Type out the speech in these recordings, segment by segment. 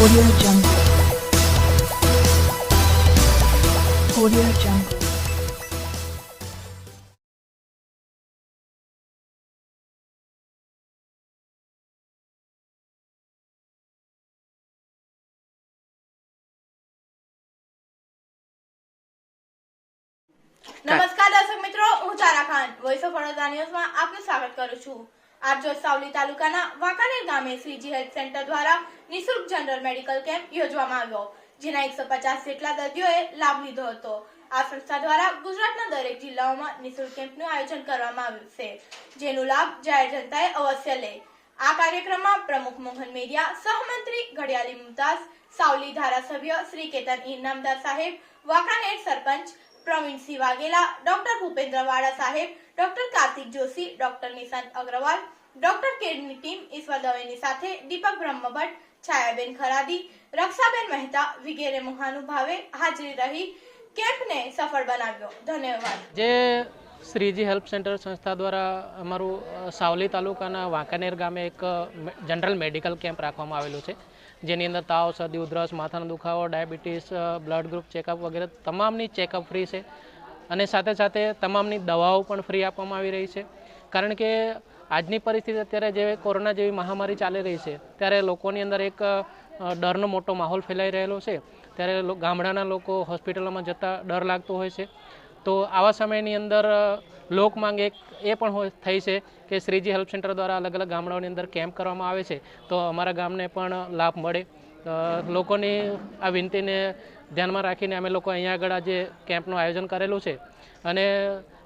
Audio Jungle. Audio Jungle. નમસ્કાર દર્શક મિત્રો, હું ચારા ખાન વોઇસ ઓફ વડોદરા ન્યૂઝમાં આપનું સ્વાગત કરું છું આપ જો સાવલી તાલુકાના વાંકાનેર ગામે શ્રીજી હેલ્થ સેન્ટર દ્વારા નિઃશુલ્ક જનરલ મેડિકલ કેમ્પ યોજવામાં આવ્યો, જેના એકસો જેટલા દર્દીઓએ લાભ લીધો હતો. આ સંસ્થા દ્વારા ગુજરાતના દરેક જિલ્લાઓમાં નિઃશુલ્ક કેમ્પનું આયોજન કરવામાં આવ્યું જેનો લાભ જાહેર જનતાએ અવશ્ય લે. આ કાર્યક્રમમાં પ્રમુખ મોહન મેરિયા, સહમંત્રી ઘડિયાળી મુમતાઝ, સાવલી ધારાસભ્ય શ્રી કેતન ઇનામદાર સાહેબ, વાંકાનેર સરપંચ પ્રવીણસિંહ વાઘેલા ડોક્ટર ભૂપેન્દ્ર વાડા સાહેબ, doctor Kartik Joshi, doctor Nishant Agrawal, doctor કેડની team Ishwar દવેની સાથે, દીપક બ્રહ્મભટ્ટ, છાયાબેન ખરાદી, રક્ષાબેન મહેતા, વગેરે મહાનુભાવે હાજરી રહી કેમ્પને સફળ બનાવ્યો. ધન્યવાદ. જે શ્રીજી હેલ્પ સેન્ટર સંસ્થા દ્વારા અમારું સાવલી તાલુકાના વાંકાનેર ગામે એક જનરલ મેડિકલ કેમ્પ રાખવામાં આવેલું છે. જેની અંદર તાવ, શરદી, ઉધરસ, માથાનો દુખાવો, ડાયાબિટીસ બ્લડ ગ્રુપ ચેકઅપ વગેરે તમામની ચેકઅપ ફ્રી છે. અને સાથે સાથે તમામની દવાઓ પણ ફ્રી આપવામાં આવી રહી છે. કારણ કે આજની પરિસ્થિતિ અત્યારે જે કોરોના જેવી મહામારી ચાલી રહી છે, ત્યારે લોકોની અંદર એક ડરનો મોટો માહોલ ફેલાઈ રહેલો છે. ત્યારે ગામડાના લોકો હોસ્પિટલોમાં જતાં ડર લાગતો હોય છે. તો આવા સમયની અંદર લોક માંગ એક, એ પણ થઈ છે કે શ્રીજી હેલ્પ સેન્ટર દ્વારા અલગ અલગ ગામડાઓની અંદર કેમ્પ કરવામાં આવે છે. તો અમારા ગામને પણ લાભ મળે. લોકોની આ વિનંતીને ધ્યાનમાં રાખીને અમે લોકો અહીંયા આગળ આજે કેમ્પનું આયોજન કરેલું છે. અને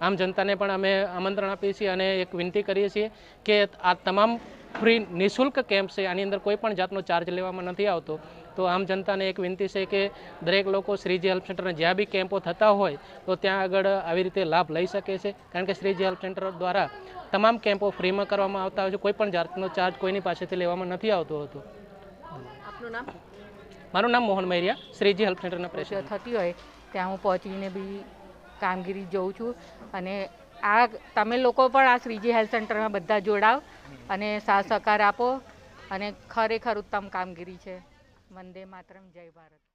આમ જનતાને પણ અમે આમંત્રણ આપીએ છીએ અને એક વિનંતી કરીએ છીએ કે આ તમામ ફ્રી નિઃશુલ્ક કેમ્પ છે, આની અંદર કોઈ પણ જાતનો ચાર્જ લેવામાં નથી આવતો. તો આમ જનતાને એક વિનંતી છે કે દરેક લોકો શ્રીજી હેલ્પ સેન્ટરના જ્યાં બી કેમ્પો થતા હોય તો ત્યાં આગળ આવી રીતે લાભ લઈ શકે છે. કારણ કે શ્રીજી હેલ્પ સેન્ટર દ્વારા તમામ કેમ્પો ફ્રીમાં કરવામાં આવતા હોય છે. કોઈ પણ જાતનો ચાર્જ કોઈની પાસેથી લેવામાં નથી આવતો હતો. આપનું નામ? મારું નામ મોહન મૈરિયા શ્રીજી હેલ્પ સેન્ટરના પ્રેસિડેન્ટ. થતી હોય ત્યાં હું પહોંચીને બી કામગીરી જોઉં છું. અને આ તમે લોકો પણ આ શ્રીજી હેલ્થ સેન્ટરમાં બધા જોડાવ અને સાથ સહકાર આપો. અને ખરેખર ઉત્તમ કામગીરી છે. વંદે માતરમ જય ભારત.